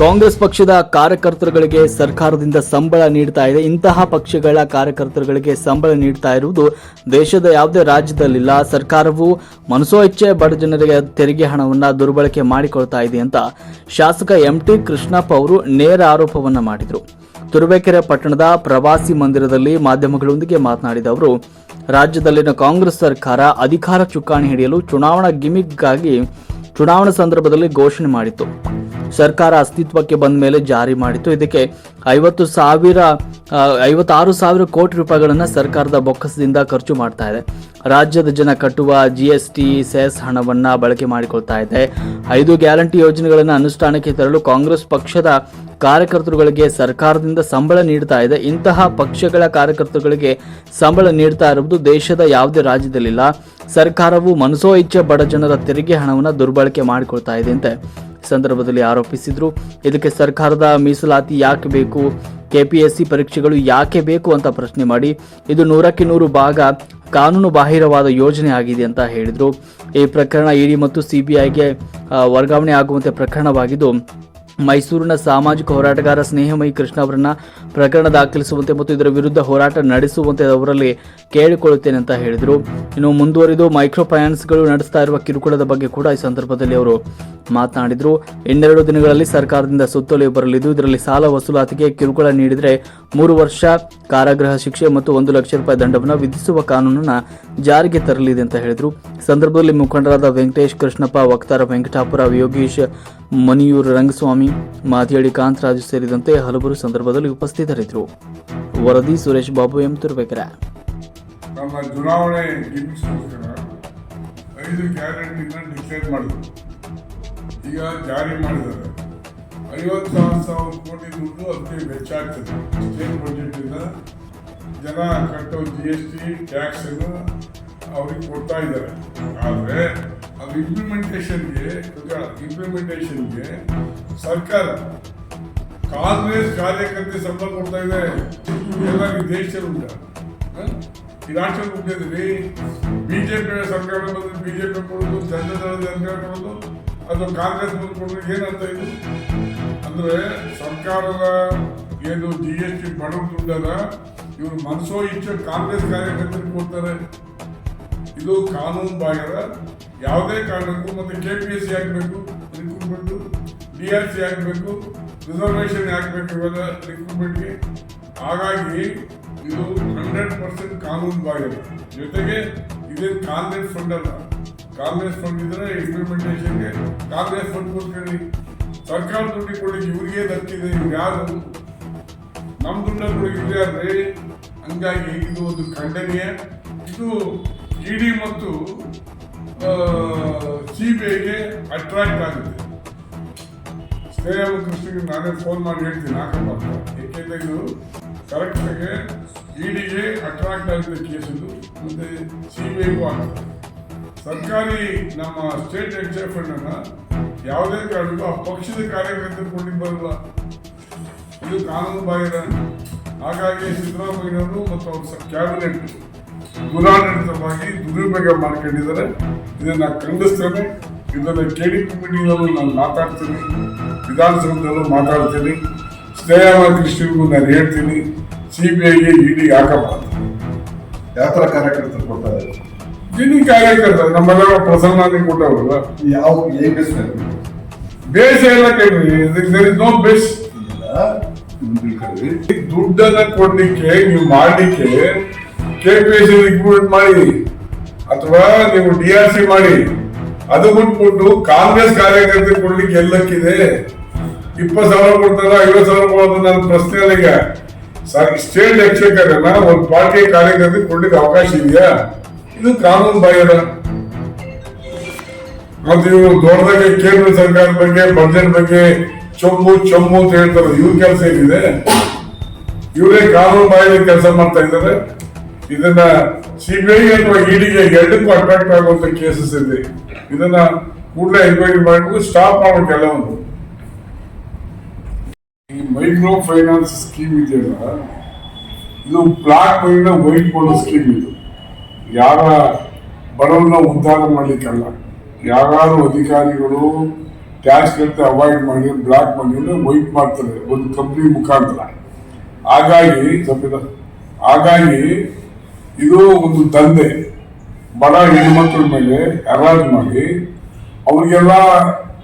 ಕಾಂಗ್ರೆಸ್ ಪಕ್ಷದ ಕಾರ್ಯಕರ್ತರುಗಳಿಗೆ ಸರ್ಕಾರದಿಂದ ಸಂಬಳ ನೀಡ್ತಾ ಇದೆ. ಇಂತಹ ಪಕ್ಷಗಳ ಕಾರ್ಯಕರ್ತರುಗಳಿಗೆ ಸಂಬಳ ನೀಡ್ತಾ ಇರುವುದು ದೇಶದ ಯಾವುದೇ ರಾಜ್ಯದಲ್ಲಿಲ್ಲ. ಸರ್ಕಾರವು ಮನಸೋ ಇಚ್ಛೆ ಬಡ ಜನರಿಗೆ ತೆರಿಗೆ ಹಣವನ್ನು ದುರ್ಬಳಕೆ ಮಾಡಿಕೊಳ್ತಾ ಇದೆ ಅಂತ ಶಾಸಕ ಎಂ ಟಿ ಕೃಷ್ಣಪ್ಪ ಅವರು ನೇರ ಆರೋಪವನ್ನು ಮಾಡಿದರು. ತುರುವೇಕೆರೆ ಪಟ್ಟಣದ ಪ್ರವಾಸಿ ಮಂದಿರದಲ್ಲಿ ಮಾಧ್ಯಮಗಳೊಂದಿಗೆ ಮಾತನಾಡಿದ ಅವರು, ರಾಜ್ಯದಲ್ಲಿನ ಕಾಂಗ್ರೆಸ್ ಸರ್ಕಾರ ಅಧಿಕಾರ ಚುಕ್ಕಾಣಿ ಹಿಡಿಯಲು ಚುನಾವಣಾ ಗಿಮಿಕ್ಗಾಗಿ ಚುನಾವಣಾ ಸಂದರ್ಭದಲ್ಲಿ ಘೋಷಣೆ ಮಾಡಿತ್ತು. ಸರ್ಕಾರ ಅಸ್ತಿತ್ವಕ್ಕೆ ಬಂದ ಮೇಲೆ ಜಾರಿ ಮಾಡಿತ್ತು. ಇದಕ್ಕೆ ಐವತ್ತು ಸಾವಿರ ಐವತ್ತಾರು ಸಾವಿರ ಕೋಟಿ ರೂಪಾಯಿಗಳನ್ನು ಸರ್ಕಾರದ ಬೊಕ್ಕಸದಿಂದ ಖರ್ಚು ಮಾಡ್ತಾ ಇದೆ. ರಾಜ್ಯದ ಜನ ಕಟ್ಟುವ ಜಿ ಎಸ್ ಟಿ ಸೆಸ್ ಹಣವನ್ನು ಬಳಕೆ ಮಾಡಿಕೊಳ್ತಾ ಇದೆ. ಐದು ಗ್ಯಾರಂಟಿ ಯೋಜನೆಗಳನ್ನು ಅನುಷ್ಠಾನಕ್ಕೆ ತರಲು ಕಾಂಗ್ರೆಸ್ ಪಕ್ಷದ ಕಾರ್ಯಕರ್ತರುಗಳಿಗೆ ಸರ್ಕಾರದಿಂದ ಸಂಬಳ ನೀಡ್ತಾ ಇದೆ. ಇಂತಹ ಪಕ್ಷಗಳ ಕಾರ್ಯಕರ್ತರುಗಳಿಗೆ ಸಂಬಳ ನೀಡ್ತಾ ಇರುವುದು ದೇಶದ ಯಾವುದೇ ರಾಜ್ಯದಲ್ಲಿಲ್ಲ. ಸರ್ಕಾರವು ಮನಸೋ ಇಚ್ಛೆ ಬಡ ಜನರ ತೆರಿಗೆ ಹಣವನ್ನು ದುರ್ಬಳಕೆ ಮಾಡಿಕೊಳ್ತಾ ಇದೆ ಅಂತ ಸಂದರ್ಭದಲ್ಲಿ ಆರೋಪಿಸಿದ್ರು. ಇದಕ್ಕೆ ಸರ್ಕಾರದ ಮೀಸಲಾತಿ ಯಾಕೆ ಬೇಕು? ಕೆಪಿಎಸ್ಸಿ ಪರೀಕ್ಷೆಗಳು ಯಾಕೆ ಬೇಕು ಅಂತ ಪ್ರಶ್ನೆ ಮಾಡಿ, ಇದು ನೂರಕ್ಕೆ ನೂರು ಭಾಗ ಕಾನೂನು ಬಾಹಿರವಾದ ಯೋಜನೆ ಆಗಿದೆ ಅಂತ ಹೇಳಿದ್ರು. ಈ ಪ್ರಕರಣ ಇಡಿ ಮತ್ತು ಸಿಬಿಐಗೆ ವರ್ಗಾವಣೆ ಆಗುವಂತೆ ಪ್ರಕರಣವಾಗಿದ್ದು, ಮೈಸೂರಿನ ಸಾಮಾಜಿಕ ಹೋರಾಟಗಾರ ಸ್ನೇಹಮಯಿ ಕೃಷ್ಣ ಅವರನ್ನ ಪ್ರಕರಣ ದಾಖಲಿಸುವಂತೆ ಮತ್ತು ಇದರ ವಿರುದ್ಧ ಹೋರಾಟ ನಡೆಸುವಂತೆ ಅವರಲ್ಲಿ ಕೇಳಿಕೊಳ್ಳುತ್ತೇನೆ ಅಂತ ಹೇಳಿದರು. ಇನ್ನು ಮುಂದುವರಿದು ಮೈಕ್ರೋ ಫೈನಾನ್ಸ್ಗಳು ನಡೆಸ್ತಾ ಇರುವ ಕಿರುಕುಳದ ಬಗ್ಗೆ ಕೂಡ ಈ ಸಂದರ್ಭದಲ್ಲಿ ಅವರು ಮಾತನಾಡಿದರು. ಇನ್ನೆರಡು ದಿನಗಳಲ್ಲಿ ಸರ್ಕಾರದಿಂದ ಸುತ್ತೋಲೆ ಬರಲಿದ್ದು, ಇದರಲ್ಲಿ ಸಾಲ ವಸೂಲಾತಿಗೆ ಕಿರುಕುಳ ನೀಡಿದರೆ ಮೂರು ವರ್ಷ ಕಾರಾಗೃಹ ಶಿಕ್ಷೆ ಮತ್ತು ಒಂದು ಲಕ್ಷ ರೂಪಾಯಿ ದಂಡವನ್ನು ವಿಧಿಸುವ ಕಾನೂನನ್ನು ಜಾರಿಗೆ ತರಲಿದೆ ಅಂತ ಹೇಳಿದರು. ಸಂದರ್ಭದಲ್ಲಿ ಮುಖಂಡರಾದ ವೆಂಕಟೇಶ್ ಕೃಷ್ಣಪ್ಪ, ವಕ್ತಾರ ವೆಂಕಟಾಪುರ, ಯೋಗೀಶ್ ಮನಿಯೂರ್ ರಂಗಸ್ವಾಮಿ ಮಾತಿಯಡಿ ಕಾಂತರಾಜು ಸೇರಿದಂತೆ ಹಲವರು ಸಂದರ್ಭದಲ್ಲಿ ಉಪಸ್ಥಿತರಿದ್ದರು. ವರದಿ ಸುರೇಶ್ ಬಾಬು, ಎಂ ತಿರುಬೇಕರ ನಮ್ಮ ಚುನಾವಣೆ ಐದು ಗ್ಯಾರಂಟಿನ ಡಿಕ್ಲೇರ್ ಮಾಡಿದ್ರು. ಈಗ ಜಾರಿ ಮಾಡಿದ್ದಾರೆ ಐವತ್ತು ಸಾವಿರ ಸಾವಿರ ಕೋಟಿ ದುಡ್ಡು ಅದಕ್ಕೆ ವೆಚ್ಚ ಆಗ್ತದೆ ಸ್ಟೇಟ್ ಬಜೆಟಿಂದ ಜನ ಕಟ್ಟೋ ಜಿ ಎಸ್ ಟಿ ಟ್ಯಾಕ್ಸ್ ಅವ್ರಿಗೆ ಕೊಡ್ತಾ ಇದ್ದಾರೆ. ಆದರೆ, ಅದು ಇಂಪ್ಲಿಮೆಂಟೇಷನ್ಗೆ ಇಂಪ್ಲಿಮೆಂಟೇಷನ್ಗೆ ಸರ್ಕಾರ ಕಾಂಗ್ರೆಸ್ ಕಾರ್ಯಕರ್ತೆ ಸಂಬಳ ಕೊಡ್ತಾ ಇದೆ. ಎಲ್ಲ ದೇಶದಲ್ಲಿ ಉಂಟ ಜೆ ರಾಷ್ಟ್ರದಲ್ಲಿ ಹುಟ್ಟಿದ್ರಿ ಬಿಜೆಪಿ ಸರ್ಕಾರ ಬಂದ್ರೆ ಬಿಜೆಪಿ ಕೊಡೋದು ಜನ ಸರ್ಕಾರ ಕೊಡೋದು. ಅದು ಕಾಂಗ್ರೆಸ್ ಬಂದು ಕೊಡೋದು ಏನಂತ ಇದು? ಅಂದ್ರೆ ಸರ್ಕಾರದ ಏನು ಜಿ ಎಸ್ ಟಿ ಬಡವ ದುಡ್ಡದ ಇವರು ಮನಸೋ ಇಚ್ಛೆ ಕಾಂಗ್ರೆಸ್ ಕಾರ್ಯಕರ್ತರಿಗೆ ಕೊಡ್ತಾರೆ. ಇದು ಕಾನೂನು ಬಾಹಿರ. ಯಾವುದೇ ಕಾರಣಕ್ಕೂ ಮತ್ತೆ ಕೆ ಪಿ ಎಸ್ ಸಿ ಆಗಬೇಕು ರಿಕ್ರೂಟ್ಮೆಂಟ್ ಡಿ ಆರ್ ಸಿ ಹಾಕಬೇಕು ರಿಸರ್ವೇಷನ್ ಹಾಕಬೇಕು ಇವೆಲ್ಲ ರಿಕ್ರೂಟ್ಮೆಂಟ್ಗೆ ಹಾಗಾಗಿ ಇದು ಹಂಡ್ರೆಡ್ ಪರ್ಸೆಂಟ್ ಕಾನೂನು ಬಾಹಿರ. ಜೊತೆಗೆ ಇದೇನು ಕಾಂಗ್ರೆಸ್ ಫಂಡ್ ಅಲ್ಲ. ಕಾಂಗ್ರೆಸ್ ಬಂದಿದ್ರೆ ಇಂಪ್ಲಿಮೆಂಟೇಷನ್ಗೆ ಕಾಂಗ್ರೆಸ್ ಫಂಡ್ ಕೊಟ್ಕೊಳ್ಳಿ ಸರ್ಕಾರ ದುಡ್ಡು ಕೊಡಿ ಇವ್ರಿಗೆ ದಕ್ಕಿದೆ ಇವ್ರು ಯಾರು? ನಮ್ಮ ದುಡ್ಡನ್ನು ಆದರೆ ಹಂಗಾಗಿ ಇದು ಒಂದು ಖಂಡನೀಯ. ಇದು ಡಿ ಮತ್ತು ಸಿ ಬಿ ಐಗೆ ಅಟ್ರಾಕ್ಟ್ ಆಗುತ್ತೆ. ಶ್ರೇಯಮ ಕೃಷ್ಣಗೆ ನಾನೇ ಫೋನ್ ಮಾಡಿ ಹೇಳ್ತೀನಿ ಹಾಕಪ್ಪ ಏಕೆಂದರೆ ಇದು ಕರೆಕ್ಟಾಗಿ ಇಡಿಗೆ ಅಟ್ರಾಕ್ಟ್ ಆಗುತ್ತೆ ಕೇಸ್ ಮತ್ತೆ ಸಿ ಬಿ ಐಗೂ ಆಗ್ತದೆ ಸರ್ಕಾರಿ ನಮ್ಮ ಸ್ಟೇಟ್ ಎಕ್ಸಾಮ್ ಫಂಡ್ ಅನ್ನ ಯಾವುದೇ ಕಾರಣಕ್ಕೂ ಆ ಪಕ್ಷದ ಕಾರ್ಯಕರ್ತರು ಕೊಡ್ಲಿಕ್ಕೆ ಬರಲ್ಲ. ಇದು ಕಾನೂನು ಬಾಹಿರ. ಹಾಗಾಗಿ ಸಿದ್ದರಾಮಯ್ಯನವರು ಮತ್ತು ಅವ್ರ ಕ್ಯಾಬಿನೆಟ್ ದುರಾಡಳಿತವಾಗಿ ದುರುಪಯೋಗ ಮಾಡ್ಕೊಂಡಿದ್ದಾರೆ. ಇದನ್ನು ಖಂಡಿಸ್ತೇನೆ. ಇದನ್ನು ಕೆ ಡಿ ಮೀಟಿಂಗಲ್ಲೂ ನಾನು ಮಾತಾಡ್ತೀನಿ. ವಿಧಾನಸೌಧದಲ್ಲೂ ಮಾತಾಡ್ತೀನಿ. ಸ್ನೇಹಮ ಕೃಷ್ಣಗೂ ನಾನು ಹೇಳ್ತೀನಿ. ಸಿ ಬಿ ಐಗೆ ಇಡಿ ಹಾಕಬಾರ್ದು ಯಾವ ಥರ ಕಾರ್ಯಕರ್ತರು ಕೊಡ್ತಾರೆ? ಇಡೀ ಕಾರ್ಯಕರ್ತ ನಮ್ಮೆಲ್ಲ ಪ್ರಸನ್ನ ಕೊಟ್ಟವಲ್ಲ ಯಾವ ಏನ್ ಬೇಸ್ ಬೇಸ್ ಎಲ್ಲ ಕೇಳ್ರಿ ದರ್ ಇಸ್ ನೋ ಬೇಸ್. ದುಡ್ಡನ್ನ ಕೊಡ್ಲಿಕ್ಕೆ ನೀವು ಮಾಡ್ಲಿಕ್ಕೆ ಕೆ ಪಿ ಎಸ್ ಮಾಡಿ ಅಥವಾ ನೀವು ಡಿ ಆರ್ ಸಿ ಮಾಡಿ ಅದು ಬಿಟ್ಬಿಟ್ಟು ಕಾಂಗ್ರೆಸ್ ಕಾರ್ಯಕರ್ತರು ಕೊಡ್ಲಿಕ್ಕೆ ಎಲ್ಲಕ್ಕಿದೆ. ಇಪ್ಪತ್ತು ಸಾವಿರ ಕೊಡ್ತಾರ ಐವತ್ತು ಸಾವಿರ ಕೊಡೋದು ನನ್ನ ಪ್ರಶ್ನೆ ಈಗ. ಸ್ಟೇಟ್ ಎಕ್ಸ್ಚೇಕರ್ ಒಂದು ಪಾರ್ಟಿ ಕಾರ್ಯಕರ್ತರು ಕೊಡ್ಲಿಕ್ಕೆ ಅವಕಾಶ ಇದೆಯಾ? ಇದು ಕಾನೂನು ಬಾಹಿರ. ಮತ್ತೆ ಇವರು ದೊಡ್ಡದಾಗಿ ಕೇಂದ್ರ ಸರ್ಕಾರದ ಬಗ್ಗೆ ಬಜೆಟ್ ಬಗ್ಗೆ ಚೊಂಬು ಚೊಂಬು ಅಂತ ಹೇಳ್ತಾರೆ. ಇವ್ರ ಕೆಲಸ ಏನಿದೆ? ಇವರೇ ಕಾನೂನು ಬಾಹಿರ ಕೆಲಸ ಮಾಡ್ತಾ ಇದ್ದಾರೆ. ಇದನ್ನ ಸಿಬಿಐ ಅಥವಾ ಇಡಿಗೆ ಎರಡಕ್ಕೂ ಅಟ್ರಾಕ್ಟ್ ಆಗುವಂತ ಕೇಸಸ್ ಇದೆ. ಇದನ್ನ ಕೂಡಲೇ ಎನ್ಕ್ವೈರಿ ಮಾಡಬೇಕು ಸ್ಟಾಪ್ ಮಾಡಬೇಕು ಎಲ್ಲವನ್ನು. ಈ ಮೈಕ್ರೋ ಫೈನಾನ್ಸ್ ಸ್ಕೀಮ್ ಇದೆಯಲ್ಲ, ಇದು ಬ್ಲಾಕ್ ಮೈನ ವೈಟ್ ಮಾಡೋ ಸ್ಕೀಮ್ ಇದು. ಯಾರ ಬಡವನ್ನ ಉದ್ಧಾರ ಮಾಡಲಿಕ್ಕಲ್ಲ. ಯಾರು ಅಧಿಕಾರಿಗಳು ಟ್ಯಾಕ್ಸ್ ಕಟ್ಟಿ ಅವಾಯ್ಡ್ ಮಾಡಿ, ಬ್ಲಾಕ್ ಮಾಡಿ ವೈಟ್ ಮಾಡ್ತಾರೆ, ಒಂದು ಕಂಪ್ನಿ ಮುಖಾಂತರ. ಹಾಗಾಗಿ ತಪ್ಪಿದ ಹಾಗಾಗಿ ಇದು ಒಂದು ದಂಧೆ. ಬಡ ಹೆಣ್ಮಕ್ಳ ಮೇಲೆ ಅರಾಜ್ ಮಾಡಿ, ಅವ್ರಿಗೆಲ್ಲ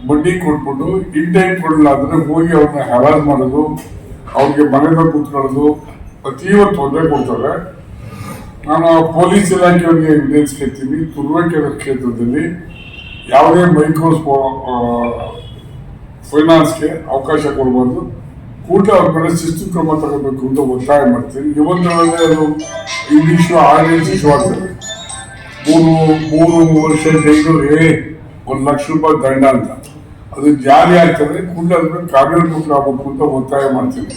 ಬಡ್ಡಿ ಕೊಟ್ಬಿಟ್ಟು ಇಂಟೈಟ್ ಕೊಡಲ್ಲ ಅಂದರೆ ಹೋಗಿ ಅವ್ರನ್ನ ಹರಾಜ್ ಮಾಡೋದು, ಅವ್ರಿಗೆ ಮನೆಗೆ ಕೂತ್ಕೊಳ್ಳೋದು ಅತೀವ ತೊಂದರೆ ಕೊಡ್ತಾರೆ. ನಾನು ಪೊಲೀಸ್ ಇಲಾಖೆಯವರಿಗೆ ಎವಿಡೆನ್ಸ್ ಕೇಳ್ತೀನಿ ತುರುವೇಕೆರೆ ಕ್ಷೇತ್ರದಲ್ಲಿ ಯಾವುದೇ ಮೈಕ್ರೋ ಫೈನಾನ್ಸ್ಗೆ ಅವಕಾಶ ಕೊಡಬಾರ್ದು. ಕೂಟ ಅವ್ರ ಮೇಲೆ ಶಿಸ್ತು ಕ್ರಮ ತಗೋಬೇಕು ಅಂತ ಒತ್ತಾಯ ಮಾಡ್ತೀನಿ. ಇವತ್ತೊಳಗೆ ಅದು ಇಂಗ್ಲೀಷು ಆರ್ಡಿನೆನ್ಸ್ ಇಶ್ಯೂ ಆಗ್ತದೆ. ಮೂರು ಮೂರು ವರ್ಷ ಜೈಲು ಏ, ಒಂದು ಲಕ್ಷ ರೂಪಾಯಿ ದಂಡ ಅಂತ. ಅದು ಜಾರಿ ಆಗ್ತದೆ, ಕೂಡಲೇ ಅದನ್ನ ಕೂಟ ಆಗ್ಬೇಕು ಅಂತ ಒತ್ತಾಯ ಮಾಡ್ತೀನಿ.